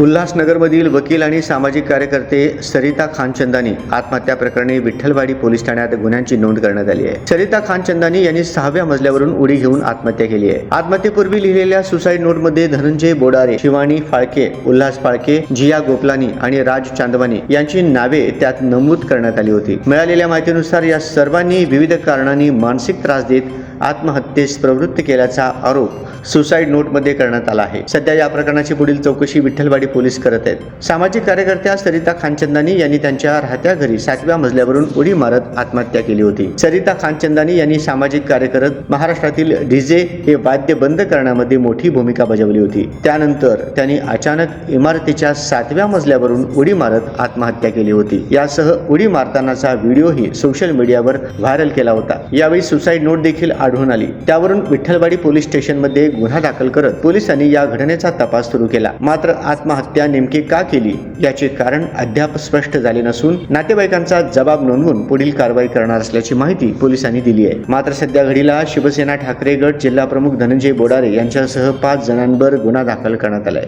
उल्हासनगरमधील वकील आणि सामाजिक कार्यकर्ते सरिता खानचंदानी आत्महत्या प्रकरणी विठ्ठलवाडी पोलीस ठाण्यात गुन्ह्यांची नोंद करण्यात आली आहे. सरिता खानचंदानी यांनी सहाव्या मजल्यावरून उडी घेऊन आत्महत्या केली आहे. आत्महत्येपूर्वी लिहिलेल्या सुसाईड नोटमध्ये धनंजय बोडारे शिवानी फाळके उल्हास फाळके जिया गोपलानी आणि राज चांदवानी यांची नावे त्यात नमूद करण्यात आली होती. मिळालेल्या माहितीनुसार या सर्वांनी विविध कारणांनी मानसिक त्रास देत आत्महत्येस प्रवृत्त केल्याचा आरोप सुसाईड नोटमध्ये करण्यात आला आहे. सध्या या प्रकरणाची पुढील चौकशी विठ्ठलवाडी पोलीस करत आहेत. सामाजिक कार्यकर्त्या सरिता खानचंदानी यांनी त्यांच्या राहत्या घरी सातव्या मजल्यावरून उडी मारत आत्महत्या केली होती. सरिता खानचंदानी यांनी सामाजिक कार्य करत महाराष्ट्रातील डीजे हे वाद्य बंद करण्यामध्ये मोठी भूमिका बजावली होती. त्यानंतर त्यांनी अचानक इमारतीच्या सातव्या मजल्यावरून उडी मारत आत्महत्या केली होती. यासह उडी मारतानाचा व्हिडिओही सोशल मीडियावर व्हायरल केला होता. यावेळी सुसाईड नोट देखील आढळून आली. त्यावरून विठ्ठलवाडी पोलीस स्टेशनमध्ये गुन्हा दाखल करत पोलिसांनी या घटनेचा तपास सुरू केला. मात्र आत्महत्या नेमकी का केली याचे कारण अद्याप स्पष्ट झाले नसून नातेवाईकांचा जबाब नोंदवून पुढील कारवाई करणार असल्याची माहिती पोलिसांनी दिली आहे. मात्र सध्या घडीला शिवसेना ठाकरे गट जिल्हा प्रमुख धनंजय बोडारे यांच्यासह पाच जणांवर गुन्हा दाखल करण्यात आलाय.